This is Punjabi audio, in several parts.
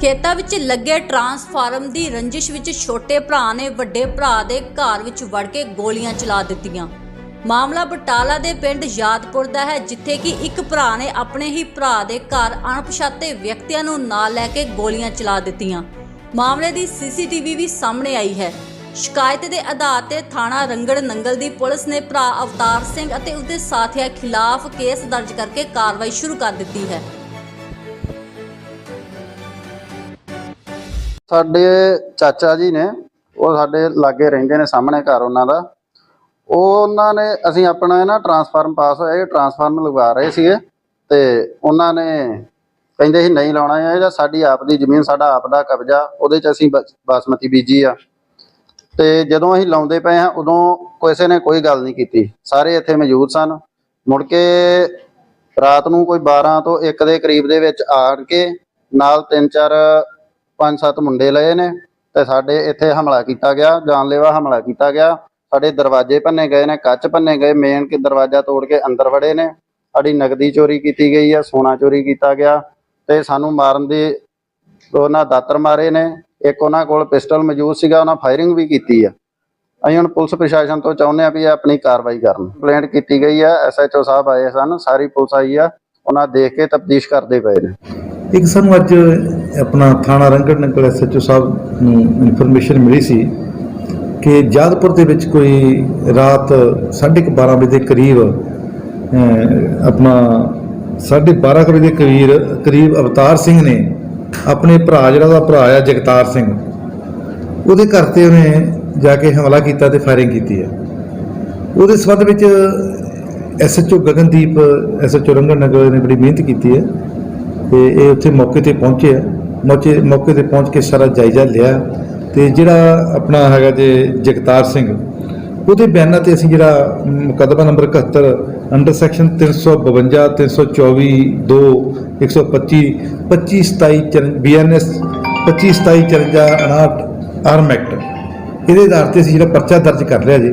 ਖੇਤਾਂ ਵਿੱਚ ਲੱਗੇ ਟਰਾਂਸਫਾਰਮ ਦੀ ਰੰਜਿਸ਼ ਵਿੱਚ ਛੋਟੇ ਭਰਾ ਨੇ ਵੱਡੇ ਭਰਾ ਦੇ ਘਰ ਵਿੱਚ ਵੜ ਕੇ ਗੋਲੀਆਂ ਚਲਾ ਦਿੱਤੀਆਂ। ਮਾਮਲਾ ਬਟਾਲਾ ਦੇ ਪਿੰਡ ਯਾਦਪੁਰ ਦਾ ਹੈ, ਜਿੱਥੇ ਕਿ ਇੱਕ ਭਰਾ ਨੇ ਆਪਣੇ ਹੀ ਭਰਾ ਦੇ ਘਰ ਅਣਪਛਾਤੇ ਵਿਅਕਤੀਆਂ ਨੂੰ ਨਾਲ ਲੈ ਕੇ ਗੋਲੀਆਂ ਚਲਾ ਦਿੱਤੀਆਂ। ਮਾਮਲੇ ਦੀ ਸੀਸੀਟੀਵੀ ਵੀ ਸਾਹਮਣੇ ਆਈ ਹੈ। ਸ਼ਿਕਾਇਤ ਦੇ ਆਧਾਰ ਤੇ ਥਾਣਾ ਰੰਗੜ ਨੰਗਲ ਦੀ ਪੁਲਿਸ ਨੇ ਭਰਾ ਅਵਤਾਰ ਸਿੰਘ ਅਤੇ ਉਸਦੇ ਸਾਥੀਆਂ ਖਿਲਾਫ ਕੇਸ ਦਰਜ ਕਰਕੇ ਕਾਰਵਾਈ ਸ਼ੁਰੂ ਕਰ ਦਿੱਤੀ ਹੈ। ਸਾਡੇ ਚਾਚਾ ਜੀ ਨੇ, ਉਹ ਸਾਡੇ ਲਾਗੇ ਰਹਿੰਦੇ ਨੇ ਸਾਹਮਣੇ ਘਰ ਉਹਨਾਂ ਦਾ। ਉਹ ਉਹਨਾਂ ਨੇ, ਅਸੀਂ ਆਪਣਾ ਨਾ ਟਰਾਂਸਫਾਰਮ ਪਾਸ ਹੋਇਆ, ਇਹ ਟਰਾਂਸਫਾਰਮ ਲਗਵਾ ਰਹੇ ਸੀਗੇ। ਤੇ ਉਹਨਾਂ ਨੇ ਕਹਿੰਦੇ ਸੀ, ਨਹੀਂ ਲਾਉਣਾ ਹੈ, ਇਹਦਾ ਸਾਡੀ ਆਪ ਦੀ ਜ਼ਮੀਨ, ਸਾਡਾ ਆਪ ਦਾ ਕਬਜ਼ਾ, ਉਹਦੇ ਚ ਅਸੀਂ ਬਸ- ਬਾਸਮਤੀ ਬੀਜੀ ਆ। ਤੇ ਜਦੋਂ ਅਸੀਂ ਲਾਉਂਦੇ ਪਏ ਹਾਂ, ਉਦੋਂ ਕਿਸੇ ਨੇ ਕੋਈ ਗੱਲ ਨਹੀਂ ਕੀਤੀ। ਸਾਰੇ ਇੱਥੇ ਮੌਜੂਦ ਸਨ। ਮੁੜ ਕੇ ਰਾਤ ਨੂੰ ਕੋਈ 12 ਤੋਂ 1 ਦੇ ਕਰੀਬ ਦੇ ਵਿੱਚ ਆਣ ਕੇ ਨਾਲ ਤਿੰਨ ਚਾਰ ਪੰਜ ਸੱਤ ਮੁੰਡੇ ਲਏ ਨੇ ਤੇ ਸਾਡੇ ਇੱਥੇ ਹਮਲਾ ਕੀਤਾ ਗਿਆ, ਜਾਨਲੇਵਾ ਹਮਲਾ ਕੀਤਾ ਗਿਆ। ਸਾਡੇ ਦਰਵਾਜ਼ੇ ਭੰਨੇ ਗਏ ਨੇ, ਕੱਚ ਭੰਨੇ ਗਏ ਮੇਨ ਕਿ ਦਰਵਾਜ਼ਾ ਤੋੜ ਕੇ ਅੰਦਰ ਵੜੇ ਨੇ। ਸਾਡੀ ਨਗਦੀ ਚੋਰੀ ਕੀਤੀ ਗਈ ਆ, ਸੋਨਾ ਚੋਰੀ ਕੀਤਾ ਗਿਆ ਤੇ ਸਾਨੂੰ ਮਾਰਨ ਦੀ ਉਹਨਾਂ ਦਾਤਰ ਮਾਰੇ ਨੇ। ਇੱਕ ਉਹਨਾਂ ਕੋਲ ਪਿਸਟਲ ਮੌਜੂਦ ਸੀਗਾ, ਉਹਨਾਂ ਫਾਇਰਿੰਗ ਵੀ ਕੀਤੀ ਆ। ਅਸੀਂ ਹੁਣ ਪੁਲਿਸ ਪ੍ਰਸ਼ਾਸਨ ਤੋਂ ਚਾਹੁੰਦੇ ਆ ਵੀ ਇਹ ਆਪਣੀ ਕਾਰਵਾਈ ਕਰਨ। ਕੰਪਲੇਂਟ ਕੀਤੀ ਗਈ ਆ ਐਸਐਚਓ ਸਾਹਿਬ ਆਏ ਸਨ, ਸਾਰੀ ਪੁਲਿਸ ਆਈ ਆ, ਉਹਨਾਂ ਦੇਖ ਕੇ ਤਫਤੀਸ਼ ਕਰਦੇ ਪਏ ਨੇ। ਇੱਕ ਸਾਨੂੰ ਅੱਜ ਆਪਣਾ ਥਾਣਾ ਰੰਗੜ ਨੰਗਲ ਐਸਐਚਓ ਸਾਹਿਬ ਨੂੰ ਇਨਫੋਰਮੇਸ਼ਨ ਮਿਲੀ ਸੀ ਕਿ ਜਾਦਪੁਰ ਦੇ ਵਿੱਚ ਕੋਈ ਰਾਤ 12:30 ਵਜੇ ਦੇ ਕਰੀਬ ਅਹ, ਆਪਣਾ 12:30 ਵਜੇ ਦੇ ਕਰੀਬ ਕਰੀਬ ਅਵਤਾਰ ਸਿੰਘ ਨੇ ਆਪਣੇ ਭਰਾ ਜਿਹੜਾ ਉਹਦਾ ਭਰਾ ਆ ਜਗਤਾਰ ਸਿੰਘ ਉਹਦੇ ਘਰ ਤੇ ਉਹਨੇ ਜਾ ਕੇ ਹਮਲਾ ਕੀਤਾ ਤੇ ਫਾਇਰਿੰਗ ਕੀਤੀ ਹੈ ਉਹਦੇ ਸਬੰਧ ਵਿੱਚ ਐਸਐਚਓ ਗਗਨਦੀਪ ਐਸਐਚਓ ਰੰਗੜ ਨਗਰ ਨੇ ਬੜੀ ਮਿਹਨਤ ਕੀਤੀ ਹੈ ਤੇ ਇਹ ਉੱਥੇ ਮੌਕੇ ਤੇ ਪਹੁੰਚੇ ਆ। ਮੌਕੇ ਮੌਕੇ ਤੇ ਪਹੁੰਚ ਕੇ ਸਾਰਾ ਜਾਇਜ਼ਾ ਲਿਆ ਤੇ ਜਿਹੜਾ ਆਪਣਾ ਹੈਗਾ ਜੇ ਜਗਤਾਰ ਸਿੰਘ, ਉਹਦੇ ਬਿਆਨਾਂ ਤੇ ਅਸੀਂ ਜਿਹੜਾ ਮੁਕੱਦਮਾ number 71 under section 352 324 2 125 25 27 BNS 25 27 54 59 arm act, ਇਹਦੇ ਆਧਾਰ ਤੇ ਅਸੀਂ ਜਿਹੜਾ ਪਰਚਾ ਦਰਜ ਕਰ ਲਿਆ ਜੀ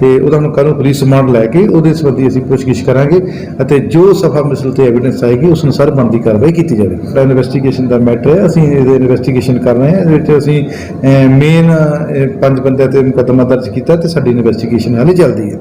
ਤੇ ਉਹਦਾ ਹੁਣ ਕੱਲ੍ਹ ਨੂੰ ਪੁਲਿਸ ਰਿਮਾਂਡ ਲੈ ਕੇ ਉਹਦੇ ਸੰਬੰਧੀ ਅਸੀਂ ਪੁੱਛਗਿੱਛ ਕਰਾਂਗੇ ਅਤੇ ਜੋ ਸਫਾ ਮਿਸਲ ਤੇ ਐਵੀਡੈਂਸ ਆਏਗੀ, ਉਸ ਅਨੁਸਾਰ ਬਣਦੀ ਕਾਰਵਾਈ ਕੀਤੀ ਜਾਵੇਗੀ ਸਾਡਾ ਇਨਵੈਸਟੀਗੇਸ਼ਨ ਦਾ ਮੈਟਰ ਹੈ, ਅਸੀਂ ਇਹਦੇ ਇਨਵੈਸਟੀਗੇਸ਼ਨ ਕਰ ਰਹੇ ਹਾਂ, ਇਹਦੇ ਵਿੱਚ ਅਸੀਂ ਮੇਨ ਪੰਜ ਬੰਦਿਆਂ ਤੇ ਮੁਕੱਦਮਾ ਦਰਜ ਕੀਤਾ ਤੇ ਸਾਡੀ ਇਨਵੈਸਟੀਗੇਸ਼ਨ ਹਾਲੇ ਚੱਲਦੀ ਹੈ।